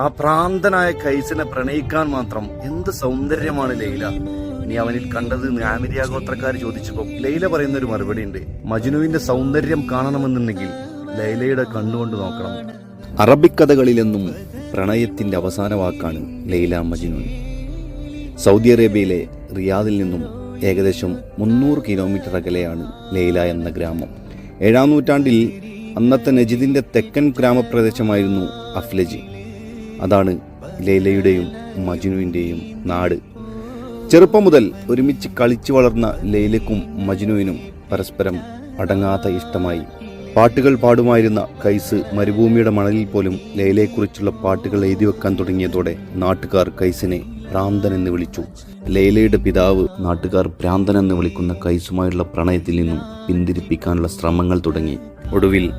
ആ പ്രാന്തനായ കൈസിനെ പ്രണയിക്കാൻ മാത്രം എന്ത് സൗന്ദര്യമാണ് ലൈല? ഇനി അവനിൽ കണ്ടത് നാമിരിയ ഗോത്രക്കാർ ചോദിച്ചപ്പോൾ ലൈല പറയുന്ന ഒരു മറുപടി ഉണ്ട്. മജ്നുവിന്റെ സൗന്ദര്യം കാണണമെന്നുണ്ടെങ്കിൽ ലൈലയുടെ കണ്ണുകൊണ്ട് നോക്കണം. അറബിക് കഥകളിലെന്നും പ്രണയത്തിന്റെ അവസാന വാക്കാണ് ലൈല മജ്നു സൗദി അറേബ്യയിലെ റിയാദിൽ നിന്നും ഏകദേശം മുന്നൂറ് കിലോമീറ്റർ അകലെയാണ് ലൈല എന്ന ഗ്രാമം. ഏഴാം നൂറ്റാണ്ടിൽ അന്നത്തെ നജിദിന്റെ തെക്കൻ ഗ്രാമപ്രദേശമായിരുന്നു അഫ്ലജി. അതാണ് ലൈലയുടെയും മജ്നുവിന്റെയും നാട്. ചെറുപ്പം മുതൽ ഒരുമിച്ച് കളിച്ചു വളർന്ന ലൈലയ്ക്കും മജ്നുവിനും പരസ്പരം അടങ്ങാത്ത ഇഷ്ടമായി. പാട്ടുകൾ പാടുമായിരുന്ന കൈസ് മരുഭൂമിയുടെ മണലിൽ പോലും ലൈലയെക്കുറിച്ചുള്ള പാട്ടുകൾ എഴുതി വെക്കാൻ തുടങ്ങിയതോടെ നാട്ടുകാർ കൈസിനെ ഭ്രാന്തൻ എന്ന് വിളിച്ചു. ലൈലയുടെ പിതാവ് നാട്ടുകാർ ഭ്രാന്തൻ എന്ന് വിളിക്കുന്ന കൈസുമായുള്ള പ്രണയത്തിൽ നിന്നും പിന്തിരിപ്പിക്കാനുള്ള ശ്രമങ്ങൾ തുടങ്ങി. ഒടുവിൽ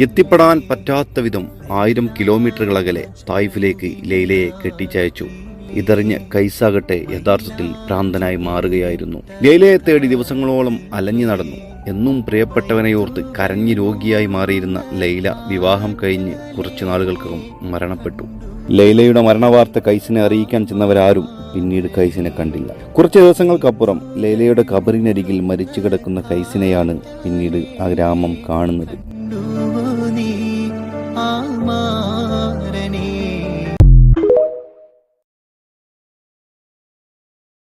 എത്തിപ്പെടാൻ പറ്റാത്ത വിധം ആയിരം കിലോമീറ്ററുകൾ അകലെ തായിഫിലേക്ക് ലൈലയെ കെട്ടിച്ചയച്ചു. ഇതറിഞ്ഞ് കൈസാകട്ടെ യഥാർത്ഥത്തിൽ ഭ്രാന്തനായി മാറുകയായിരുന്നു. ലൈലയെ തേടി ദിവസങ്ങളോളം അലഞ്ഞു നടന്നു. എന്നും പ്രിയപ്പെട്ടവനെയോർത്ത് കരഞ്ഞു രോഗിയായി മാറിയിരുന്ന ലൈല വിവാഹം കഴിഞ്ഞ് കുറച്ചു നാളുകൾക്കകം മരണപ്പെട്ടു. ലൈലയുടെ മരണവാർത്ത കൈസിനെ അറിയിക്കാൻ ചെന്നവരാരും പിന്നീട് കൈസിനെ കണ്ടില്ല. കുറച്ച് ദിവസങ്ങൾക്കപ്പുറം ലേലയുടെ കബറിനരികിൽ മരിച്ചു കിടക്കുന്ന കൈസിനെയാണ് പിന്നീട് ആ ഗ്രാമം കാണുന്നത്.